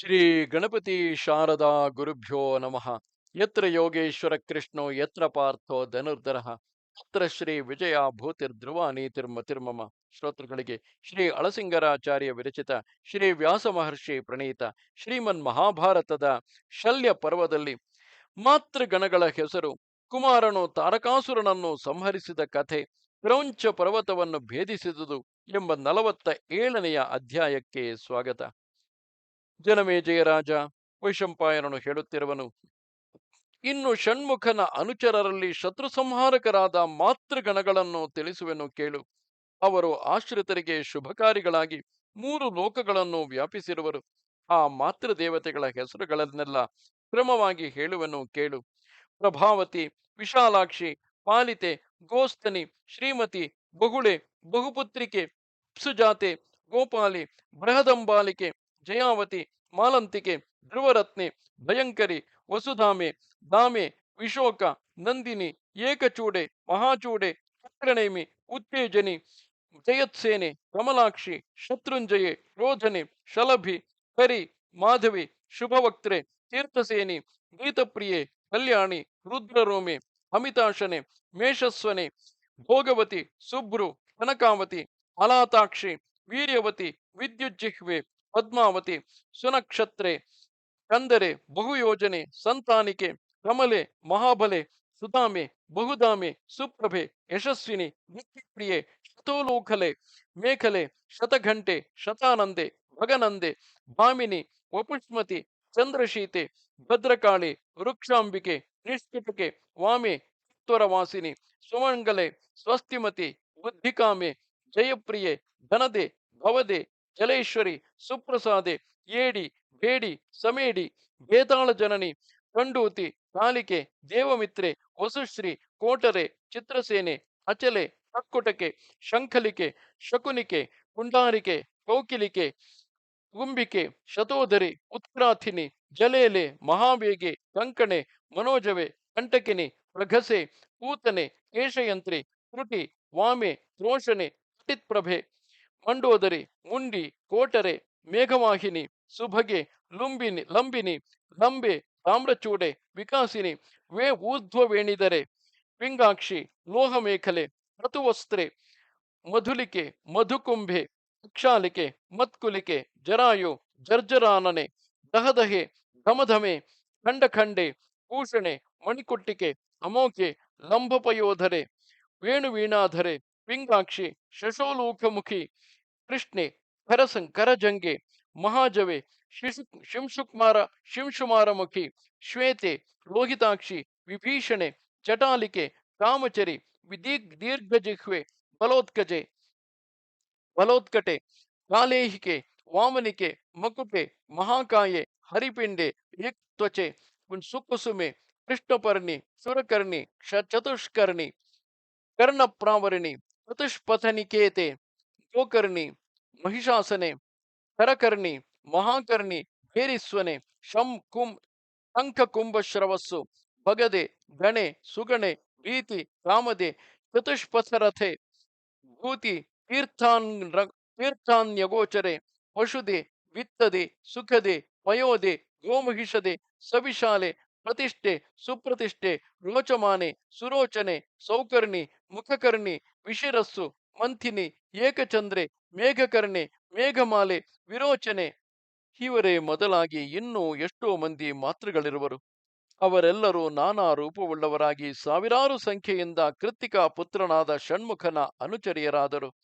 ಶ್ರೀ ಗಣಪತಿ ಶಾರದಾ ಗುರುಭ್ಯೋ ನಮಃ. ಯತ್ರ ಯೋಗೇಶ್ವರ ಕೃಷ್ಣೋ, ಯತ್ರ ಪಾರ್ಥೋ ಧನುರ್ಧರ. ಯತ್ರ ಶ್ರೀ ವಿಜಯ ಭೂತಿರ್ಧ್ರುವ ನೀತಿರ್ಮತಿರ್ಮಮ ಶ್ರೋತೃಗಳಿಗೆ ಶ್ರೀ ಅಳಸಿಂಗರಾಚಾರ್ಯ ವಿರಚಿತ ಶ್ರೀ ವ್ಯಾಸ ಮಹರ್ಷಿ ಪ್ರಣೀತ ಶ್ರೀಮನ್ ಮಹಾಭಾರತದ ಶಲ್ಯ ಪರ್ವದಲ್ಲಿ ಮಾತೃಗಣಗಳ ಹೆಸರು ಕುಮಾರನು ತಾರಕಾಸುರನನ್ನು ಸಂಹರಿಸಿದ ಕಥೆ ಕ್ರೌಂಚ ಪರ್ವತವನ್ನು ಭೇದಿಸಿದುದು ಎಂಬ ನಲವತ್ತ ಏಳನೆಯ ಅಧ್ಯಾಯಕ್ಕೆ ಸ್ವಾಗತ. ಜನಮೇಜಯ ರಾಜ, ವೈಶಂಪಾಯನನು ಹೇಳುತ್ತಿರುವನು, ಇನ್ನು ಷಣ್ಮುಖನ ಅನುಚರರಲ್ಲಿ ಶತ್ರು ಸಂಹಾರಕರಾದ ಮಾತೃಗಣಗಳನ್ನು ತಿಳಿಸುವೆನು ಕೇಳು. ಅವರು ಆಶ್ರಿತರಿಗೆ ಶುಭಕಾರಿಗಳಾಗಿ ಮೂರು ಲೋಕಗಳನ್ನು ವ್ಯಾಪಿಸಿರುವರು. ಆ ಮಾತೃ ದೇವತೆಗಳ ಹೆಸರುಗಳನ್ನೆಲ್ಲ ಕ್ರಮವಾಗಿ ಹೇಳುವೆನು ಕೇಳು. ಪ್ರಭಾವತಿ, ವಿಶಾಲಾಕ್ಷಿ, ಪಾಲಿತೆ ಗೋಸ್ತನಿ ಶ್ರೀಮತಿ, ಬಹುಳೆ, ಬಹುಪುತ್ರಿಕೆ, ಸುಜಾತೆ, ಗೋಪಾಲಿ, ಬೃಹದಂಬಾಲಿಕೆ ಜಯಾವತಿ ಮಾಲಂತಿಕೆ ಧ್ರುವರತ್ನೆ ಭಯಂಕರಿ ವಸುಧಾಮೆ ದಾಮೆ ವಿಶೋಕ ನಂದಿನಿ ಏಕಚೂಡೆ ಮಹಾಚೂಡೆ ಚಕ್ರನೇಮಿ ಉತ್ತೇಜನಿ ಜಯತ್ಸೇನೆ ಕಮಲಾಕ್ಷಿ ಶತ್ರುಂಜಯೆ ರೋಧನೆ ಶಲಭಿ ಕರಿ ಮಾಧವಿ ಶುಭವಕ್ತ್ರೆ ತೀರ್ಥಸೇನಿ ಗೀತಪ್ರಿಯೆ ಕಲ್ಯಾಣಿ ರುದ್ರರೋಮೆ ಅಮಿತಾಶನೆ ಮೇಷಸ್ವನೆ ಭೋಗವತಿ ಸುಬ್ರು ಕನಕಾವತಿ ಅಲಾತಾಕ್ಷಿ ವೀರ್ಯವತಿ ವಿದ್ಯುಜ್ಜಿಹ್ವೆ ಪದ್ಮಾವತಿ ಸುನಕ್ಷತ್ರೆ ಕಂದರೆ ಬಹು ಯೋಜನೆ ಸಂತಾನಿಕೆ, ಕಮಲೆ, ಮಹಾಬಲೆ, ಸುಧಾಮೆ, ಬಹುಧಾಮೆ, ಸುಪ್ರಭೆ, ಯಶಸ್ವಿನಿ ನಿತ್ಯಪ್ರಿಯೆ ಶತೋಲೋಕಲೆ ಮೇಖಲೆ, ಶತಘಂಟೆ, ಶತಾನಂದೆ, ಭಗನಂದೆ, ಭಾಮಿನಿ, ವಪುಷ್ಮತಿ, ಚಂದ್ರಶೀತೆ, ಭದ್ರಕಾಳಿ, ವೃಕ್ಷಾಂಬಿಕೆ ನಿಷ್ಕಟಕೆ ವಾಮೆ ವಾಸಿನಿ ಸುಮಂಗಲೆ, ಸ್ವಸ್ತಿಮತಿ, ಬುದ್ಧಿಕಾಮೆ, ಜಯಪ್ರಿಯೆ, ಧನದೆ, ಭವದೆ ಜಲೇಶ್ವರಿ, ಸುಪ್ರಸಾದೆ, ಏಡಿ, ಬೇಡಿ, ಸಮೇಡಿ, ಬೇತಾಳ ಜನನಿ ಕಂಡೂತಿ ಕಾಲಿಕೆ ದೇವಮಿತ್ರೆ ವಸುಶ್ರೀ ಕೋಟರೆ, ಚಿತ್ರಸೇನೆ ಅಚಲೆ ಕಕ್ಕುಟಕೆ ಶಂಖಲಿಕೆ, ಶಕುನಿಕೆ ಕುಂಡಾರಿಕೆ ಕೌಕಿಲಿಕೆ, ಗುಂಬಿಕೆ ಶತೋಧರಿ ಉತ್ಕ್ರಾಥಿನಿ, ಜಲೇಲೆ, ಮಹಾವೇಗೆ, ಕಂಕಣೆ, ಮನೋಜವೆ, ಕಂಟಕಿನಿ ಪ್ರಘಸೆ ಪೂತನೆ, ಕೇಶಯಂತ್ರಿ ತ್ರುಟಿ ವಾಮೆ ತ್ರೋಷಣೆ ಕಟಿತ್ಪ್ರಭೆ ಮಂಡೋದರಿ ಮುಂಡಿ ಕೋಟರೆ, ಮೇಘವಾಹಿನಿ, ಸುಭಗೆ, ಲುಂಬಿನಿ, ಲಂಬಿನಿ, ಲಂಬೆ, ತಾಮ್ರಚೂಡೆ, ವಿಕಾಸಿನಿ, ವೇ ಊರ್ಧ್ವವೇಣಿದರೆ, ಪಿಂಗಾಕ್ಷಿ, ಲೋಹಮೇಖಲೆ ಋತುವಸ್ತ್ರೆ ಮಧುಲಿಕೆ, ಮಧುಕುಂಭೆ, ಅಕ್ಷಾಲಿಕೆ, ಮತ್ಕುಲಿಕೆ, ಜರಾಯು, ಜರ್ಜರಾನನೆ, ದಹದಹೆ, ಧಮಧಮೆ, ಖಂಡಖಂಡೆ, ಭೂಷಣೆ, ಮಣಿಕುಟ್ಟಿಕೆ ಅಮೋಕೆ ಲಂಬಪಯೋಧರೆ, ವೇಣುವೀಣಾಧರೆ पिङ्गाक्षे शशोलोकमुखी, कृष्णे करसङ्करजङ्गे महाजवे, शिशु शिमशुमार मुखी श्वेते, लोहिताक्षि, विभीषणे, जटालिके, कामचरि विदीर्घ दीर्घजिह्वे, बलोत्कजे, बलोत्कटे, कालेहिके, वामनिके, मकुटे, महाकाये, हरिपिंडे त्वचे सुकुसुमे कृष्णपर्णी, सुरकर्णी चतुष्कर्णी, कर्णप्रावरिणी ಚತುಷ್ಪಥನಿಕೇತೆ ಗೋಕರ್ಣಿ ಮಹಿಷಾಸನೆ ಕರಕರ್ಣಿ ಮಹಾಕರ್ಣಿ ಭೇರಿಸ್ವನೆ ಶಂ ಕುಂ ಶಂಖ ಕುಂಭಶ್ರವಸ್ಸು ಭಗದೆ ಗಣೆ ಸುಗಣೆ ಭೀತಿ ಕಾಮದೆ ಚತುಷ್ಪಥರಥೆ ಭೂತಿ ತೀರ್ಥಾನ್ ತೀರ್ಥಾನ್ಯಗೋಚರೆ ಪಶುದೆ ವಿತ್ತದೆ ಸುಖದೆ ಪಯೋದೆ ಗೋಮಹಿಷದೆ ಸವಿಶಾಲೆ ಪ್ರತಿಷ್ಠೆ ಸುಪ್ರತಿಷ್ಠೆ ರೋಚಮಾನೆ ಸುರೋಚನೆ ಸೌಕರ್ಣಿ ಮುಖಕರ್ಣಿ ವಿಶಿರಸ್ಸು, ಮಂಥಿನಿ, ಏಕಚಂದ್ರೆ, ಮೇಘಕರ್ಣೆ, ಮೇಘಮಾಲೆ, ವಿರೋಚನೆ. ಇವರೇ ಮೊದಲಾಗಿ ಇನ್ನೂ ಎಷ್ಟೋ ಮಂದಿ ಮಾತೃಗಳಿರುವರು. ಅವರೆಲ್ಲರೂ ನಾನಾ ರೂಪವುಳ್ಳವರಾಗಿ ಸಾವಿರಾರು ಸಂಖ್ಯೆಯಿಂದ ಕೃತ್ತಿಕಾ ಪುತ್ರನಾದ ಷಣ್ಮುಖನ ಅನುಚರಿಯರಾದರು.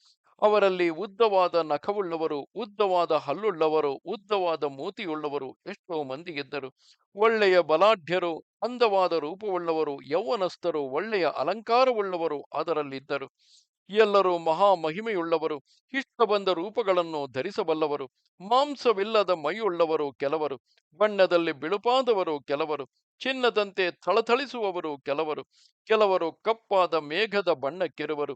ಅವರಲ್ಲಿ ಉದ್ದವಾದ ನಖವುಳ್ಳವರು, ಉದ್ದವಾದ ಹಲ್ಲುಳ್ಳವರು, ಉದ್ದವಾದ ಮೂತಿಯುಳ್ಳವರು ಎಷ್ಟೋ ಮಂದಿ ಇದ್ದರು. ಒಳ್ಳೆಯ ಬಲಾಢ್ಯರು, ಅಂದವಾದ ರೂಪವುಳ್ಳವರು, ಯೌವನಸ್ಥರು, ಒಳ್ಳೆಯ ಅಲಂಕಾರವುಳ್ಳವರು ಅದರಲ್ಲಿದ್ದರು. ಎಲ್ಲರೂ ಮಹಾ ಮಹಿಮೆಯುಳ್ಳವರು ಇಷ್ಟ ಬಂದ ರೂಪಗಳನ್ನು ಧರಿಸಬಲ್ಲವರು, ಮಾಂಸವಿಲ್ಲದ ಮೈಯುಳ್ಳವರು ಕೆಲವರು, ಬಣ್ಣದಲ್ಲಿ ಬಿಳುಪಾದವರು ಕೆಲವರು, ಚಿನ್ನದಂತೆ ಥಳಥಳಿಸುವವರು ಕೆಲವರು ಕೆಲವರು ಕಪ್ಪಾದ ಮೇಘದ ಬಣ್ಣಕ್ಕಿರುವರು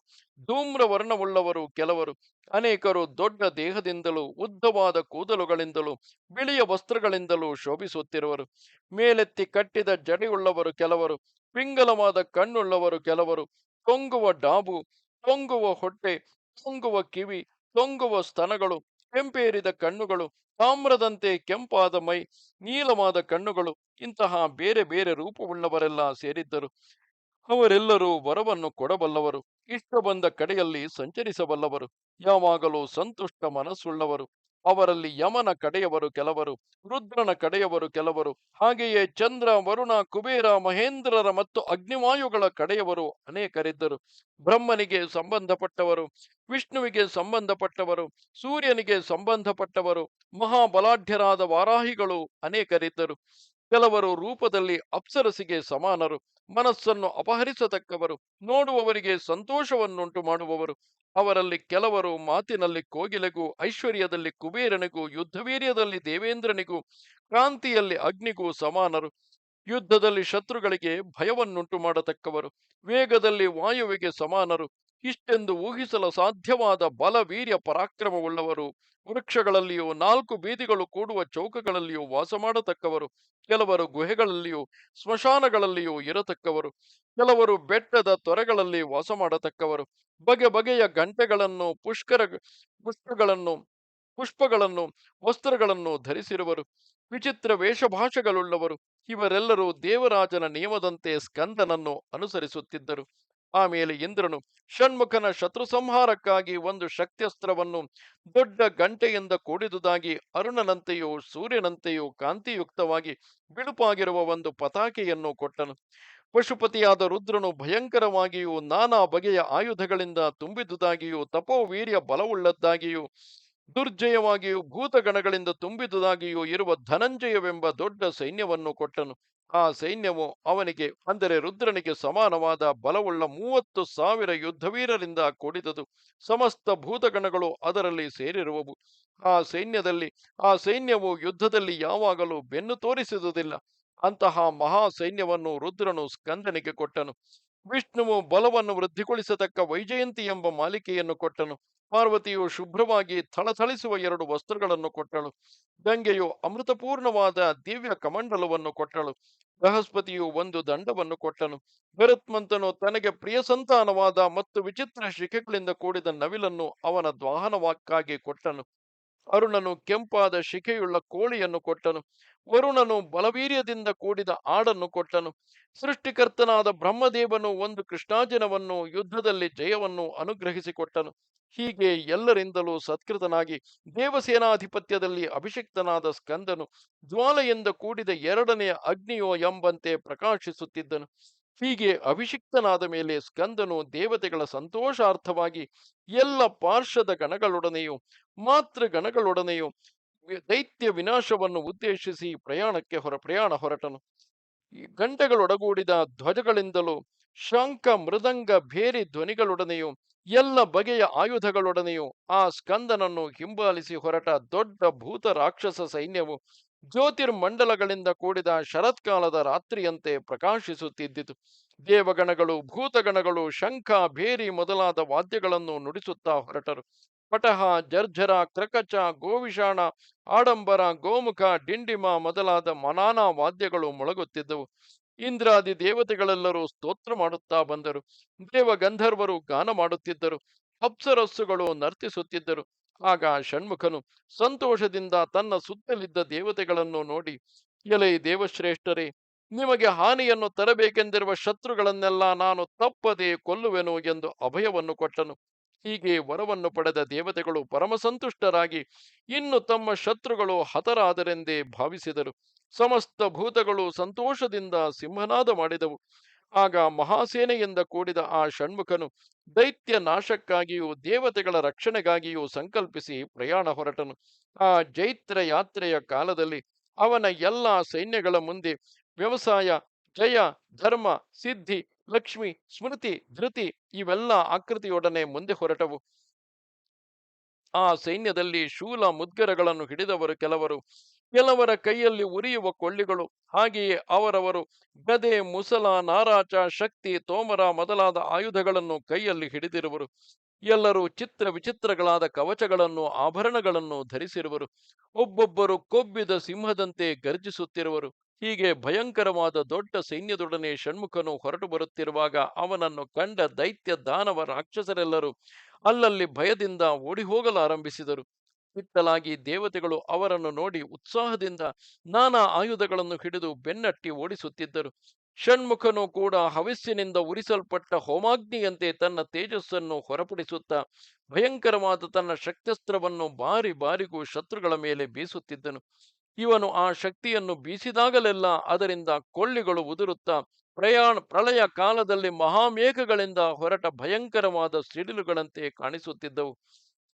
ಧೂಮ್ರ ವರ್ಣವುಳ್ಳವರು ಕೆಲವರು, ಅನೇಕರು ದೊಡ್ಡ ದೇಹದಿಂದಲೂ, ಉದ್ದವಾದ ಕೂದಲುಗಳಿಂದಲೂ, ಬಿಳಿಯ ವಸ್ತ್ರಗಳಿಂದಲೂ ಶೋಭಿಸುತ್ತಿರುವರು, ಮೇಲೆತ್ತಿ ಕಟ್ಟಿದ ಜಡೆಯುಳ್ಳವರು ಕೆಲವರು, ಪಿಂಗಲವಾದ ಕಣ್ಣುಳ್ಳವರು ಕೆಲವರು ತೊಂಗುವ ಡಾಬು ತೊಂಗುವ ಹೊಟ್ಟೆ, ತೊಂಗುವ ಕಿವಿ, ತೊಂಗುವ ಸ್ತನಗಳು, ಕೆಂಪೇರಿದ ಕಣ್ಣುಗಳು, ತಾಮ್ರದಂತೆ ಕೆಂಪಾದ ಮೈ, ನೀಲವಾದ ಕಣ್ಣುಗಳು, ಇಂತಹ ಬೇರೆ ಬೇರೆ ರೂಪವುಳ್ಳವರೆಲ್ಲ ಸೇರಿದ್ದರು. ಅವರೆಲ್ಲರೂ ವರವನ್ನು ಕೊಡಬಲ್ಲವರು ಇಷ್ಟ ಬಂದ ಕಡೆಯಲ್ಲಿ ಸಂಚರಿಸಬಲ್ಲವರು, ಯಾವಾಗಲೂ ಸಂತುಷ್ಟ ಮನಸ್ಸುಳ್ಳವರು. ಅವರಲ್ಲಿ ಯಮನ ಕಡೆಯವರು ಕೆಲವರು, ರುದ್ರನ ಕಡೆಯವರು ಕೆಲವರು, ಹಾಗೆಯೇ ಚಂದ್ರ, ವರುಣ, ಕುಬೇರ, ಮಹೇಂದ್ರರ ಮತ್ತು ಅಗ್ನಿವಾಯುಗಳ ಕಡೆಯವರು ಅನೇಕರಿದ್ದರು. ಬ್ರಹ್ಮನಿಗೆ ಸಂಬಂಧಪಟ್ಟವರು, ವಿಷ್ಣುವಿಗೆ ಸಂಬಂಧಪಟ್ಟವರು, ಸೂರ್ಯನಿಗೆ ಸಂಬಂಧಪಟ್ಟವರು, ಮಹಾಬಲಾಢ್ಯರಾದ ವಾರಾಹಿಗಳು ಅನೇಕರಿದ್ದರು. ಕೆಲವರು ರೂಪದಲ್ಲಿ ಅಪ್ಸರಸಿಗೆ ಸಮಾನರು, ಮನಸ್ಸನ್ನು ಅಪಹರಿಸತಕ್ಕವರು, ನೋಡುವವರಿಗೆ ಸಂತೋಷವನ್ನುಂಟು ಮಾಡುವವರು. ಅವರಲ್ಲಿ ಕೆಲವರು ಮಾತಿನಲ್ಲಿ ಕೋಗಿಲೆಗೂ, ಐಶ್ವರ್ಯದಲ್ಲಿ ಕುಬೇರನಿಗೂ, ಯುದ್ಧವೀರ್ಯದಲ್ಲಿ ದೇವೇಂದ್ರನಿಗೂ, ಕ್ರಾಂತಿಯಲ್ಲಿ ಅಗ್ನಿಗೂ ಸಮಾನರು. ಯುದ್ಧದಲ್ಲಿ ಶತ್ರುಗಳಿಗೆ ಭಯವನ್ನುಂಟು ಮಾಡತಕ್ಕವರು, ವೇಗದಲ್ಲಿ ವಾಯುವಿಗೆ ಸಮಾನರು. ಇಷ್ಟೆಂದು ಊಹಿಸಲು ಸಾಧ್ಯವಾದ ಬಲ ವೀರ್ಯ ಪರಾಕ್ರಮವುಳ್ಳವರು. ವೃಕ್ಷಗಳಲ್ಲಿಯೂ, ನಾಲ್ಕು ಬೀದಿಗಳು ಕೂಡುವ ಚೌಕಗಳಲ್ಲಿಯೂ ವಾಸ ಮಾಡತಕ್ಕವರು. ಕೆಲವರು ಗುಹೆಗಳಲ್ಲಿಯೂ, ಸ್ಮಶಾನಗಳಲ್ಲಿಯೂ ಇರತಕ್ಕವರು. ಕೆಲವರು ಬೆಟ್ಟದ ತೊರೆಗಳಲ್ಲಿ ವಾಸ ಮಾಡತಕ್ಕವರು. ಬಗೆ ಬಗೆಯ ಗಂಟೆಗಳನ್ನು, ಪುಷ್ಕರ ಪುಷ್ಪಗಳನ್ನು ಪುಷ್ಪಗಳನ್ನು, ವಸ್ತ್ರಗಳನ್ನು ಧರಿಸಿರುವರು. ವಿಚಿತ್ರ ವೇಷಭಾಷೆಗಳುಳ್ಳವರು. ಇವರೆಲ್ಲರೂ ದೇವರಾಜನ ನಿಯಮದಂತೆ ಸ್ಕಂದನನ್ನು ಅನುಸರಿಸುತ್ತಿದ್ದರು. ಆಮೇಲೆ ಇಂದ್ರನು ಷಣ್ಮುಖನ ಶತ್ರು ಸಂಹಾರಕ್ಕಾಗಿ ಒಂದು ಶಕ್ತ್ಯಸ್ತ್ರವನ್ನು ದೊಡ್ಡ ಗಂಟೆಯಿಂದ ಕೂಡಿದುದಾಗಿ ಅರುಣನಂತೆಯೂ ಸೂರ್ಯನಂತೆಯೂ ಕಾಂತಿಯುಕ್ತವಾಗಿ ಬಿಳುಪಾಗಿರುವ ಒಂದು ಪತಾಕೆಯನ್ನು ಕೊಟ್ಟನು. ಪಶುಪತಿಯಾದ ರುದ್ರನು ಭಯಂಕರವಾಗಿಯೂ ನಾನಾ ಬಗೆಯ ಆಯುಧಗಳಿಂದ ತುಂಬಿದುದಾಗಿಯೂ ತಪೋವೀರ್ಯ ಬಲವುಳ್ಳದ್ದಾಗಿಯೂ ದುರ್ಜಯವಾಗಿಯೂ ಭೂತಗಣಗಳಿಂದ ತುಂಬಿದುದಾಗಿಯೂ ಇರುವ ಧನಂಜಯವೆಂಬ ದೊಡ್ಡ ಸೈನ್ಯವನ್ನು ಕೊಟ್ಟನು. ಆ ಸೈನ್ಯವು ಅವನಿಗೆ, ಅಂದರೆ ರುದ್ರನಿಗೆ ಸಮಾನವಾದ ಬಲವುಳ್ಳ ಮೂವತ್ತು ಸಾವಿರ ಯುದ್ಧವೀರರಿಂದ ಕೂಡಿದದು. ಸಮಸ್ತ ಭೂತಗಣಗಳು ಅದರಲ್ಲಿ ಸೇರಿರುವವು. ಆ ಸೈನ್ಯದಲ್ಲಿ, ಆ ಸೈನ್ಯವು ಯುದ್ಧದಲ್ಲಿ ಯಾವಾಗಲೂ ಬೆನ್ನು ತೋರಿಸುವುದಿಲ್ಲ ಅಂತಹ ಮಹಾ ಸೈನ್ಯವನ್ನು ರುದ್ರನು ಸ್ಕಂದನಿಗೆ ಕೊಟ್ಟನು. ವಿಷ್ಣುವು ಬಲವನ್ನು ವೃದ್ಧಿಗೊಳಿಸತಕ್ಕ ವೈಜಯಂತಿ ಎಂಬ ಮಾಲಿಕೆಯನ್ನು ಕೊಟ್ಟನು. ಪಾರ್ವತಿಯು ಶುಭ್ರವಾಗಿ ಥಳಥಳಿಸುವ ಎರಡು ವಸ್ತ್ರಗಳನ್ನು ಕೊಟ್ಟಳು. ಗಂಗೆಯು ಅಮೃತಪೂರ್ಣವಾದ ದಿವ್ಯ ಕಮಂಡಲವನ್ನು ಕೊಟ್ಟಳು. ಬೃಹಸ್ಪತಿಯು ಒಂದು ದಂಡವನ್ನು ಕೊಟ್ಟನು. ಭರತ್ಮಂತನು ತನಗೆ ಪ್ರಿಯ ಸಂತಾನವಾದ ಮತ್ತು ವಿಚಿತ್ರ ಶಿಖೆಗಳಿಂದ ಕೂಡಿದ ನವಿಲನ್ನು ಅವನ ದ್ವಾಹನವಾಕ್ಕಾಗಿ ಕೊಟ್ಟನು. ಅರುಣನು ಕೆಂಪಾದ ಶಿಖೆಯುಳ್ಳ ಕೋಳಿಯನ್ನು ಕೊಟ್ಟನು. ವರುಣನು ಬಲವೀರ್ಯದಿಂದ ಕೂಡಿದ ಆಡನ್ನು ಕೊಟ್ಟನು. ಸೃಷ್ಟಿಕರ್ತನಾದ ಬ್ರಹ್ಮದೇವನು ಒಂದು ಕೃಷ್ಣಾಜಿನವನ್ನು ಯುದ್ಧದಲ್ಲಿ ಜಯವನ್ನು ಅನುಗ್ರಹಿಸಿಕೊಟ್ಟನು. ಹೀಗೆ ಎಲ್ಲರಿಂದಲೂ ಸತ್ಕೃತನಾಗಿ ದೇವಸೇನಾಧಿಪತ್ಯದಲ್ಲಿ ಅಭಿಷಿಕ್ತನಾದ ಸ್ಕಂದನು ಜ್ವಾಲೆಯಿಂದ ಕೂಡಿದ ಎರಡನೆಯ ಅಗ್ನಿಯೋ ಎಂಬಂತೆ ಪ್ರಕಾಶಿಸುತ್ತಿದ್ದನು. ಹೀಗೆ ಅಭಿಷಿಕ್ತನಾದ ಮೇಲೆ ಸ್ಕಂದನು ದೇವತೆಗಳ ಸಂತೋಷಾರ್ಥವಾಗಿ ಎಲ್ಲ ಪಾರ್ಶ್ವದ ಗಣಗಳೊಡನೆಯೂ, ಮಾತೃ ಗಣಗಳೊಡನೆಯೂ ದೈತ್ಯ ವಿನಾಶವನ್ನು ಉದ್ದೇಶಿಸಿ ಪ್ರಯಾಣಕ್ಕೆ ಹೊರ, ಪ್ರಯಾಣ ಹೊರಟನು. ಗಂಟೆಗಳೊಡಗೂಡಿದ ಧ್ವಜಗಳಿಂದಲೂ, ಶಂಖ, ಮೃದಂಗ, ಭೇರಿ ಧ್ವನಿಗಳೊಡನೆಯೂ, ಎಲ್ಲ ಬಗೆಯ ಆಯುಧಗಳೊಡನೆಯೂ ಆ ಸ್ಕಂದನನ್ನು ಹಿಂಬಾಲಿಸಿ ಹೊರಟ ದೊಡ್ಡ ಭೂತ ರಾಕ್ಷಸ ಸೈನ್ಯವು ಜ್ಯೋತಿರ್ಮಂಡಲಗಳಿಂದ ಕೂಡಿದ ಶರತ್ಕಾಲದ ರಾತ್ರಿಯಂತೆ ಪ್ರಕಾಶಿಸುತ್ತಿದ್ದಿತು. ದೇವಗಣಗಳು, ಭೂತಗಣಗಳು, ಶಂಖ, ಭೇರಿ ಮೊದಲಾದ ವಾದ್ಯಗಳನ್ನು ನುಡಿಸುತ್ತಾ ಹೊರಟರು. ಪಟಹ, ಜರ್ಜರ, ಕ್ರಕಚ ಗೋವಿಷಾಣ ಆಡಂಬರ, ಗೋಮುಖ, ಡಿಂಡಿಮ ಮೊದಲಾದ ಮನಾನಾ ವಾದ್ಯಗಳು ಮೊಳಗುತ್ತಿದ್ದವು. ಇಂದ್ರಾದಿ ದೇವತೆಗಳೆಲ್ಲರೂ ಸ್ತೋತ್ರ ಮಾಡುತ್ತಾ ಬಂದರು. ದೇವ ಗಂಧರ್ವರು ಗಾನ ಮಾಡುತ್ತಿದ್ದರು. ಅಪ್ಸರಸ್ಸುಗಳು ನರ್ತಿಸುತ್ತಿದ್ದರು. ಆಗ ಷಣ್ಮುಖನು ಸಂತೋಷದಿಂದ ತನ್ನ ಸುತ್ತಲಿದ್ದ ದೇವತೆಗಳನ್ನು ನೋಡಿ, ಎಲೆ ದೇವಶ್ರೇಷ್ಠರೇ, ನಿಮಗೆ ಹಾನಿಯನ್ನು ತರಬೇಕೆಂದಿರುವ ಶತ್ರುಗಳನ್ನೆಲ್ಲ ನಾನು ತಪ್ಪದೆ ಕೊಲ್ಲುವೆನು ಎಂದು ಅಭಯವನ್ನು ಕೊಟ್ಟನು. ಹೀಗೆ ವರವನ್ನು ಪಡೆದ ದೇವತೆಗಳು ಪರಮಸಂತುಷ್ಟರಾಗಿ ಇನ್ನು ತಮ್ಮ ಶತ್ರುಗಳು ಹತರಾದರೆಂದೇ ಭಾವಿಸಿದರು. ಸಮಸ್ತ ಭೂತಗಳು ಸಂತೋಷದಿಂದ ಸಿಂಹನಾದ ಮಾಡಿದವು. ಆಗ ಮಹಾಸೇನೆಯಿಂದ ಕೂಡಿದ ಆ ಷಣ್ಮುಖನು ದೈತ್ಯ ನಾಶಕ್ಕಾಗಿಯೂ ದೇವತೆಗಳ ರಕ್ಷಣೆಗಾಗಿಯೂ ಸಂಕಲ್ಪಿಸಿ ಪ್ರಯಾಣ ಹೊರಟನು. ಆ ಜೈತ್ರ ಯಾತ್ರೆಯ ಕಾಲದಲ್ಲಿ ಅವನ ಎಲ್ಲ ಸೈನ್ಯಗಳ ಮುಂದೆ ವ್ಯವಸಾಯ, ಜಯ, ಧರ್ಮ, ಸಿದ್ಧಿ, ಲಕ್ಷ್ಮಿ, ಸ್ಮೃತಿ, ಧೃತಿ ಇವೆಲ್ಲ ಆಕೃತಿಯೊಡನೆ ಮುಂದೆ ಹೊರಟವು. ಆ ಸೈನ್ಯದಲ್ಲಿ ಶೂಲ ಮುದ್ಗರಗಳನ್ನು ಹಿಡಿದವರು ಕೆಲವರು ಕೆಲವರ ಕೈಯಲ್ಲಿ ಉರಿಯುವ ಕೊಳ್ಳಿಗಳು, ಹಾಗೆಯೇ ಅವರವರು ಗದೆ, ಮುಸಲ ನಾರಾಚ ಶಕ್ತಿ, ತೋಮರ ಮೊದಲಾದ ಆಯುಧಗಳನ್ನು ಕೈಯಲ್ಲಿ ಹಿಡಿದಿರುವರು. ಎಲ್ಲರೂ ಚಿತ್ರ ವಿಚಿತ್ರಗಳಾದ ಕವಚಗಳನ್ನು, ಆಭರಣಗಳನ್ನು ಧರಿಸಿರುವರು. ಒಬ್ಬೊಬ್ಬರು ಕೊಬ್ಬಿದ ಸಿಂಹದಂತೆ ಗರ್ಜಿಸುತ್ತಿರುವರು. ಹೀಗೆ ಭಯಂಕರವಾದ ದೊಡ್ಡ ಸೈನ್ಯದೊಡನೆ ಷಣ್ಮುಖನು ಹೊರಟು ಬರುತ್ತಿರುವಾಗ ಅವನನ್ನು ಕಂಡ ದೈತ್ಯ ದಾನವ ರಾಕ್ಷಸರೆಲ್ಲರೂ ಅಲ್ಲಲ್ಲಿ ಭಯದಿಂದ ಓಡಿ ಹೋಗಲಾರಂಭಿಸಿದರು ಇತ್ತಲಾಗಿ ದೇವತೆಗಳು ಅವರನ್ನು ನೋಡಿ ಉತ್ಸಾಹದಿಂದ ನಾನಾ ಆಯುಧಗಳನ್ನು ಹಿಡಿದು ಬೆನ್ನಟ್ಟಿ ಓಡಿಸುತ್ತಿದ್ದರು. ಷಣ್ಮುಖನು ಕೂಡ ಹವಿಸ್ಸಿನಿಂದ ಉರಿಸಲ್ಪಟ್ಟ ಹೋಮಾಗ್ನಿಯಂತೆ ತನ್ನ ತೇಜಸ್ಸನ್ನು ಹೊರಪಡಿಸುತ್ತಾ ಭಯಂಕರವಾದ ತನ್ನ ಶಕ್ತಸ್ತ್ರವನ್ನು ಬಾರಿ ಬಾರಿಗೂ ಶತ್ರುಗಳ ಮೇಲೆ ಬೀಸುತ್ತಿದ್ದನು. ಇವನು ಆ ಶಕ್ತಿಯನ್ನು ಬೀಸಿದಾಗಲೆಲ್ಲ ಅದರಿಂದ ಕೊಳ್ಳಿಗಳು ಉದುರುತ್ತಾ ಪ್ರಯಾಣ, ಪ್ರಳಯ ಕಾಲದಲ್ಲಿ ಮಹಾಮೇಘಗಳಿಂದ ಹೊರಟ ಭಯಂಕರವಾದ ಸಿಡಿಲುಗಳಂತೆ ಕಾಣಿಸುತ್ತಿದ್ದವು.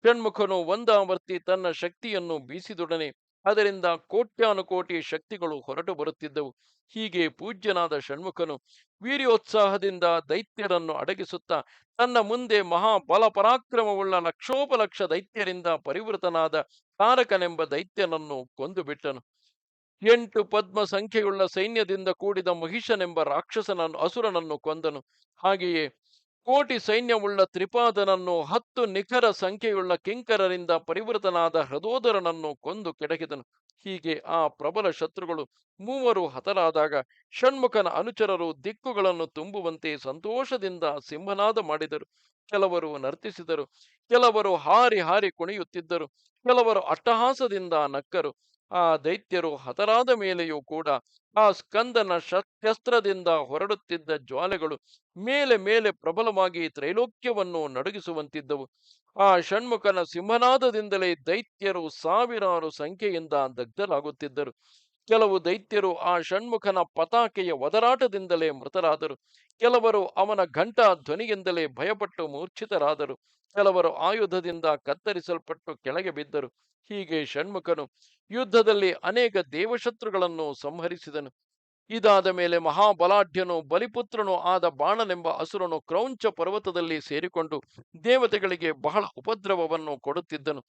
ಷಣ್ಮುಖನು ಒಂದಾವರ್ತಿ ತನ್ನ ಶಕ್ತಿಯನ್ನು ಬೀಸಿದೊಡನೆ ಅದರಿಂದ ಕೋಟ್ಯಾನುಕೋಟಿ ಶಕ್ತಿಗಳು ಹೊರಟು ಬರುತ್ತಿದ್ದವು. ಹೀಗೆ ಪೂಜ್ಯನಾದ ಷಣ್ಮುಖನು ವೀರ್ಯೋತ್ಸಾಹದಿಂದ ದೈತ್ಯರನ್ನು ಅಡಗಿಸುತ್ತಾ ತನ್ನ ಮುಂದೆ ಮಹಾ ಬಲ ಪರಾಕ್ರಮವುಳ್ಳ ಲಕ್ಷೋಪಲಕ್ಷ ದೈತ್ಯರಿಂದ ಪರಿವೃತನಾದ ತಾರಕನೆಂಬ ದೈತ್ಯನನ್ನು ಕೊಂದು ಬಿಟ್ಟನು ಎಂಟು ಪದ್ಮ ಸಂಖ್ಯೆಯುಳ್ಳ ಸೈನ್ಯದಿಂದ ಕೂಡಿದ ಮಹಿಷನೆಂಬ ರಾಕ್ಷಸನನ್ನು ಅಸುರನನ್ನು ಕೊಂದನು. ಹಾಗೆಯೇ ಕೋಟಿ ಸೈನ್ಯವುಳ್ಳ ತ್ರಿಪಾದನನ್ನು ಹತ್ತು ನಿಖರ ಸಂಖ್ಯೆಯುಳ್ಳ ಕಿಂಕರರಿಂದ ಪರಿವೃತನಾದ ಹೃದೋದರನನ್ನು ಕೊಂದು ಕೆಡಕಿದನು. ಹೀಗೆ ಆ ಪ್ರಬಲ ಶತ್ರುಗಳು ಮೂವರು ಹತರಾದಾಗ ಷಣ್ಮುಖನ ಅನುಚರರು ದಿಕ್ಕುಗಳನ್ನು ತುಂಬುವಂತೆ ಸಂತೋಷದಿಂದ ಸಿಂಹನಾದ ಮಾಡಿದರು. ಕೆಲವರು ನರ್ತಿಸಿದರು, ಕೆಲವರು ಹಾರಿ ಹಾರಿ ಕುಣಿಯುತ್ತಿದ್ದರು, ಕೆಲವರು ಅಟ್ಟಹಾಸದಿಂದ ನಕ್ಕರು ಆ ದೈತ್ಯರು ಹತರಾದ ಮೇಲೆಯೂ ಕೂಡ ಆ ಸ್ಕಂದನ ಶಸ್ತ್ರದಿಂದ ಹೊರಡುತ್ತಿದ್ದ ಜ್ವಾಲೆಗಳು ಮೇಲೆ ಮೇಲೆ ಪ್ರಬಲವಾಗಿ ತ್ರೈಲೋಕ್ಯವನ್ನು ನಡುಗಿಸುವಂತಿದ್ದವು. ಆ ಷಣ್ಮುಖನ ಸಿಂಹನಾದದಿಂದಲೇ ದೈತ್ಯರು ಸಾವಿರಾರು ಸಂಖ್ಯೆಯಿಂದ ದಗ್ಧರಾಗುತ್ತಿದ್ದರು. ಕೆಲವು ದೈತ್ಯರು ಆ ಷಣ್ಮುಖನ ಪತಾಕೆಯ ಒದರಾಟದಿಂದಲೇ ಮೃತರಾದರು. ಕೆಲವರು ಅವನ ಘಂಟಾ ಧ್ವನಿಯಿಂದಲೇ ಭಯಪಟ್ಟು ಮೂರ್ಛಿತರಾದರು. ಕೆಲವರು ಆಯುಧದಿಂದ ಕತ್ತರಿಸಲ್ಪಟ್ಟು ಕೆಳಗೆ ಬಿದ್ದರು. ಹೀಗೆ ಷಣ್ಮುಖನು ಯುದ್ಧದಲ್ಲಿ ಅನೇಕ ದೇವಶತ್ರುಗಳನ್ನು ಸಂಹರಿಸಿದನು. ಇದಾದ ಮೇಲೆ ಮಹಾಬಲಾಢ್ಯನು, ಬಲಿಪುತ್ರನು ಆದ ಬಾಣನೆಂಬ ಅಸುರನು ಕ್ರೌಂಚ ಪರ್ವತದಲ್ಲಿ ಸೇರಿಕೊಂಡು ದೇವತೆಗಳಿಗೆ ಬಹಳ ಉಪದ್ರವವನ್ನು ಕೊಡುತ್ತಿದ್ದನು.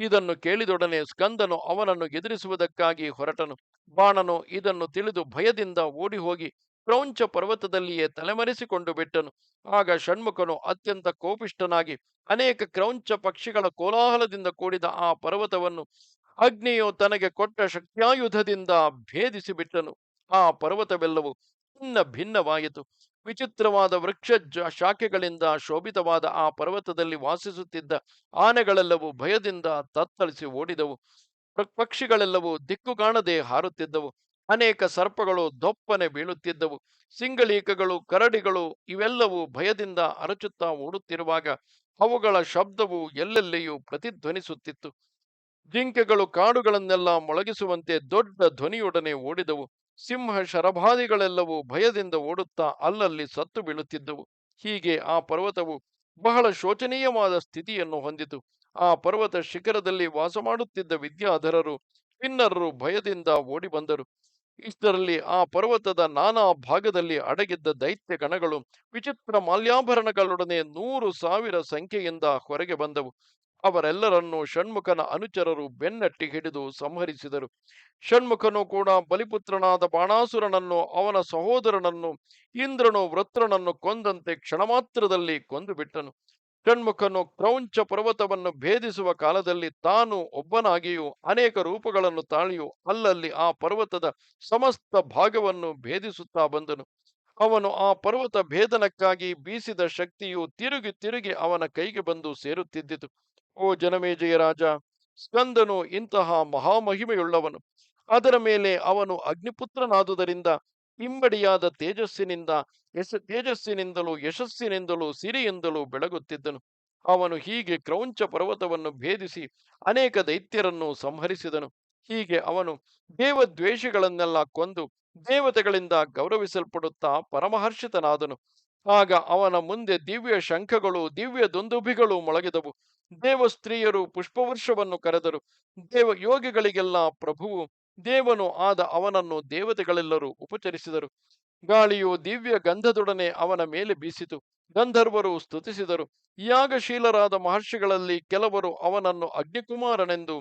ಇದನ್ನು ಕೇಳಿದೊಡನೆ ಸ್ಕಂದನು ಅವನನ್ನು ಎದುರಿಸುವುದಕ್ಕಾಗಿ ಹೊರಟನು. ಬಾಣನು ಇದನ್ನು ತಿಳಿದು ಭಯದಿಂದ ಓಡಿ ಹೋಗಿ ಕ್ರೌಂಚ ಪರ್ವತದಲ್ಲಿಯೇ ತಲೆಮರೆಸಿಕೊಂಡು ಬಿಟ್ಟನು. ಆಗ ಷಣ್ಮುಖನು ಅತ್ಯಂತ ಕೋಪಿಷ್ಟನಾಗಿ ಅನೇಕ ಕ್ರೌಂಚ ಪಕ್ಷಿಗಳ ಕೋಲಾಹಲದಿಂದ ಕೂಡಿದ ಆ ಪರ್ವತವನ್ನು ಅಗ್ನಿಯು ತನಗೆ ಕೊಟ್ಟ ಶಕ್ತ್ಯಾಯುಧದಿಂದ ಭೇದಿಸಿ ಬಿಟ್ಟನು ಆ ಪರ್ವತವೆಲ್ಲವೂ ಭಿನ್ನ ಭಿನ್ನವಾಯಿತು. ವಿಚಿತ್ರವಾದ ವೃಕ್ಷ ಶಾಖೆಗಳಿಂದ ಶೋಭಿತವಾದ ಆ ಪರ್ವತದಲ್ಲಿ ವಾಸಿಸುತ್ತಿದ್ದ ಆನೆಗಳೆಲ್ಲವೂ ಭಯದಿಂದ ತತ್ತಳಿಸಿ ಓಡಿದವು. ಪಕ್ಷಿಗಳೆಲ್ಲವೂ ದಿಕ್ಕು ಕಾಣದೆ ಹಾರುತ್ತಿದ್ದವು. ಅನೇಕ ಸರ್ಪಗಳು ದೊಪ್ಪನೆ ಬೀಳುತ್ತಿದ್ದವು. ಸಿಂಗಳೀಕಗಳು ಕರಡಿಗಳು ಇವೆಲ್ಲವೂ ಭಯದಿಂದ ಅರಚುತ್ತಾ ಓಡುತ್ತಿರುವಾಗ ಅವುಗಳ ಶಬ್ದವು ಎಲ್ಲೆಲ್ಲಿಯೂ ಪ್ರತಿಧ್ವನಿಸುತ್ತಿತ್ತು. ಜಿಂಕೆಗಳು ಕಾಡುಗಳನ್ನೆಲ್ಲ ಮೊಳಗಿಸುವಂತೆ ದೊಡ್ಡ ಧ್ವನಿಯೊಡನೆ ಓಡಿದವು. ಸಿಂಹ ಶರಭಾದಿಗಳೆಲ್ಲವೂ ಭಯದಿಂದ ಓಡುತ್ತಾ ಅಲ್ಲಲ್ಲಿ ಸತ್ತು ಬೀಳುತ್ತಿದ್ದವು. ಹೀಗೆ ಆ ಪರ್ವತವು ಬಹಳ ಶೋಚನೀಯವಾದ ಸ್ಥಿತಿಯನ್ನು ಹೊಂದಿತು. ಆ ಪರ್ವತ ಶಿಖರದಲ್ಲಿ ವಾಸ ಮಾಡುತ್ತಿದ್ದ ವಿದ್ಯಾಧರರು ಕಿನ್ನರರು ಭಯದಿಂದ ಓಡಿ ಬಂದರು ಇಷ್ಟರಲ್ಲಿ ಆ ಪರ್ವತದ ನಾನಾ ಭಾಗದಲ್ಲಿ ಅಡಗಿದ್ದ ದೈತ್ಯ ಗಣಗಳು ವಿಚಿತ್ರ ಮಾಲ್ಯಾಭರಣಗಳೊಡನೆ ನೂರು ಸಾವಿರ ಸಂಖ್ಯೆಯಿಂದ ಹೊರಗೆ ಬಂದವು. ಅವರೆಲ್ಲರನ್ನೂ ಷಣ್ಮುಖನ ಅನುಚರರು ಬೆನ್ನಟ್ಟಿ ಹಿಡಿದು ಸಂಹರಿಸಿದರು. ಷಣ್ಮುಖನು ಕೂಡ ಬಲಿಪುತ್ರನಾದ ಬಾಣಾಸುರನನ್ನು, ಅವನ ಸಹೋದರನನ್ನು, ಇಂದ್ರನು ವೃತ್ರನನ್ನು ಕೊಂದಂತೆ ಕ್ಷಣಮಾತ್ರದಲ್ಲಿ ಕೊಂದು ಬಿಟ್ಟನು ಷಣ್ಮುಖನು ಕ್ರೌಂಚ ಪರ್ವತವನ್ನು ಭೇದಿಸುವ ಕಾಲದಲ್ಲಿ ತಾನು ಒಬ್ಬನಾಗಿಯೂ, ಅನೇಕ ರೂಪಗಳನ್ನು ತಾಳಿಯೂ, ಅಲ್ಲಲ್ಲಿ ಆ ಪರ್ವತದ ಸಮಸ್ತ ಭಾಗವನ್ನು ಭೇದಿಸುತ್ತಾ ಬಂದನು. ಅವನು ಆ ಪರ್ವತ ಭೇದನಕ್ಕಾಗಿ ಬೀಸಿದ ಶಕ್ತಿಯು ತಿರುಗಿ ತಿರುಗಿ ಅವನ ಕೈಗೆ ಬಂದು ಸೇರುತ್ತಿದ್ದಿತು. ಓ ಜನಮೇಜಯ ರಾಜ, ಸ್ಕಂದನು ಇಂತಹ ಮಹಾಮಹಿಮೆಯುಳ್ಳವನು. ಅದರ ಮೇಲೆ ಅವನು ಅಗ್ನಿಪುತ್ರನಾದುದರಿಂದ ಹಿಂಬಡಿಯಾದ ತೇಜಸ್ಸಿನಿಂದ, ಯಶ, ತೇಜಸ್ಸಿನಿಂದಲೂ ಯಶಸ್ಸಿನಿಂದಲೂ ಸಿರಿಯಿಂದಲೂ ಬೆಳಗುತ್ತಿದ್ದನು. ಅವನು ಹೀಗೆ ಕ್ರೌಂಚ ಪರ್ವತವನ್ನು ಭೇದಿಸಿ ಅನೇಕ ದೈತ್ಯರನ್ನು ಸಂಹರಿಸಿದನು. ಹೀಗೆ ಅವನು ದೇವದ್ವೇಷಗಳನ್ನೆಲ್ಲ ಕೊಂದು ದೇವತೆಗಳಿಂದ ಗೌರವಿಸಲ್ಪಡುತ್ತಾ ಪರಮಹರ್ಷಿತನಾದನು. ಆಗ ಅವನ ಮುಂದೆ ದಿವ್ಯ ಶಂಖಗಳು, ದಿವ್ಯ ದುಂದುಭಿಗಳು ಮೊಳಗಿದವು. ದೇವಸ್ತ್ರೀಯರು ಪುಷ್ಪವರ್ಷವನ್ನು ಕರೆದರು. ದೇವ ಯೋಗಿಗಳಿಗೆಲ್ಲ ಪ್ರಭುವು, ದೇವನು ಆದ ಅವನನ್ನು ದೇವತೆಗಳೆಲ್ಲರೂ ಉಪಚರಿಸಿದರು. ಗಾಳಿಯು ದಿವ್ಯ ಗಂಧದೊಡನೆ ಅವನ ಮೇಲೆ ಬೀಸಿತು. ಗಂಧರ್ವರು ಸ್ತುತಿಸಿದರು. ಯಾಗಶೀಲರಾದ ಮಹರ್ಷಿಗಳಲ್ಲಿ ಕೆಲವರು ಅವನನ್ನು ಅಗ್ನಿಕುಮಾರನೆಂದು,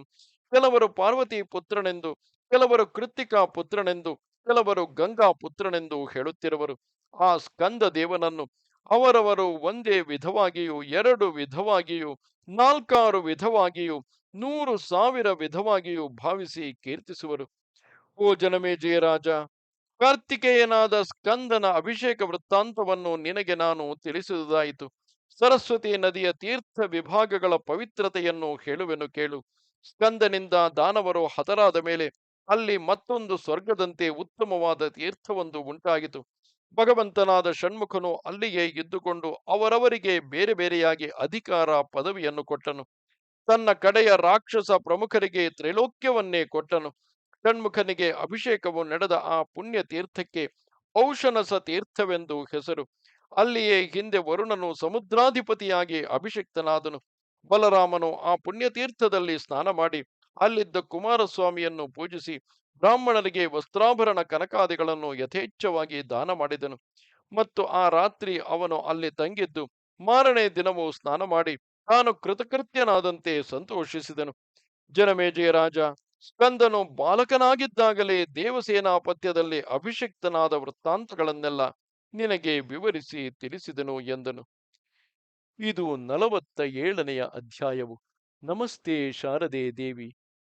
ಕೆಲವರು ಪಾರ್ವತಿ ಪುತ್ರನೆಂದು, ಕೆಲವರು ಕೃತ್ತಿಕಾ ಪುತ್ರನೆಂದು ಕೆಲವರು ಗಂಗಾ ಪುತ್ರನೆಂದು ಹೇಳುತ್ತಿರುವರು. ಆ ಸ್ಕಂದ ದೇವನನ್ನು ಅವರವರು ಒಂದೇ ವಿಧವಾಗಿಯೂ, ಎರಡು ವಿಧವಾಗಿಯೂ, ನಾಲ್ಕಾರು ವಿಧವಾಗಿಯೂ, ನೂರು ಸಾವಿರ ವಿಧವಾಗಿಯೂ ಭಾವಿಸಿ ಕೀರ್ತಿಸುವರು. ಓ ಜನಮೇಜಯ ರಾಜ ಕಾರ್ತಿಕೇಯನಾದ ಸ್ಕಂದನ ಅಭಿಷೇಕ ವೃತ್ತಾಂತವನ್ನು ನಿನಗೆ ನಾನು ತಿಳಿಸುವುದಾಯಿತು ಸರಸ್ವತಿ ನದಿಯ ತೀರ್ಥ ವಿಭಾಗಗಳ ಪವಿತ್ರತೆಯನ್ನು ಹೇಳುವೆನು ಕೇಳು. ಸ್ಕಂದನಿಂದ ದಾನವರು ಹತರಾದ ಮೇಲೆ ಅಲ್ಲಿ ಮತ್ತೊಂದು ಸ್ವರ್ಗದಂತೆ ಉತ್ತಮವಾದ ತೀರ್ಥವೊಂದು ಉಂಟಾಗಿತು. ಭಗವಂತನಾದ ಷಣ್ಮುಖನು ಅಲ್ಲಿಯೇ ಇದ್ದುಕೊಂಡು ಅವರವರಿಗೆ ಬೇರೆ ಬೇರೆಯಾಗಿ ಅಧಿಕಾರ ಪದವಿಯನ್ನು ಕೊಟ್ಟನು. ತನ್ನ ಕಡೆಯ ರಾಕ್ಷಸ ಪ್ರಮುಖರಿಗೆ ತ್ರೈಲೋಕ್ಯವನ್ನೇ ಕೊಟ್ಟನು. ಷಣ್ಮುಖನಿಗೆ ಅಭಿಷೇಕವು ನಡೆದ ಆ ಪುಣ್ಯ ತೀರ್ಥಕ್ಕೆ ಔಷನಸ ತೀರ್ಥವೆಂದು ಹೆಸರು. ಅಲ್ಲಿಯೇ ಹಿಂದೆ ವರುಣನು ಸಮುದ್ರಾಧಿಪತಿಯಾಗಿ ಅಭಿಷಿಕ್ತನಾದನು. ಬಲರಾಮನು ಆ ಪುಣ್ಯತೀರ್ಥದಲ್ಲಿ ಸ್ನಾನ ಮಾಡಿ ಅಲ್ಲಿದ್ದ ಕುಮಾರಸ್ವಾಮಿಯನ್ನು ಪೂಜಿಸಿ ಬ್ರಾಹ್ಮಣರಿಗೆ ವಸ್ತ್ರಾಭರಣ ಕನಕಾದಿಗಳನ್ನು ಯಥೇಚ್ಛವಾಗಿ ದಾನ ಮಾಡಿದನು. ಮತ್ತು ಆ ರಾತ್ರಿ ಅವನು ಅಲ್ಲಿ ತಂಗಿದ್ದು ಮಾರನೇ ದಿನವೂ ಸ್ನಾನ ಮಾಡಿ ತಾನು ಕೃತಕೃತ್ಯನಾದಂತೆ ಸಂತೋಷಿಸಿದನು. ಜನಮೇಜಯ ರಾಜ, ಸ್ಕಂದನು ಬಾಲಕನಾಗಿದ್ದಾಗಲೇ ದೇವಸೇನಾಪತ್ಯದಲ್ಲಿ ಅಭಿಷಿಕ್ತನಾದ ವೃತ್ತಾಂತಗಳನ್ನೆಲ್ಲ ನಿನಗೆ ವಿವರಿಸಿ ತಿಳಿಸಿದನು ಎಂದನು. ಇದು ನಲವತ್ತ ಏಳನೆಯ ಅಧ್ಯಾಯವು. ನಮಸ್ತೆ ಶಾರದೆ ದೇವಿ.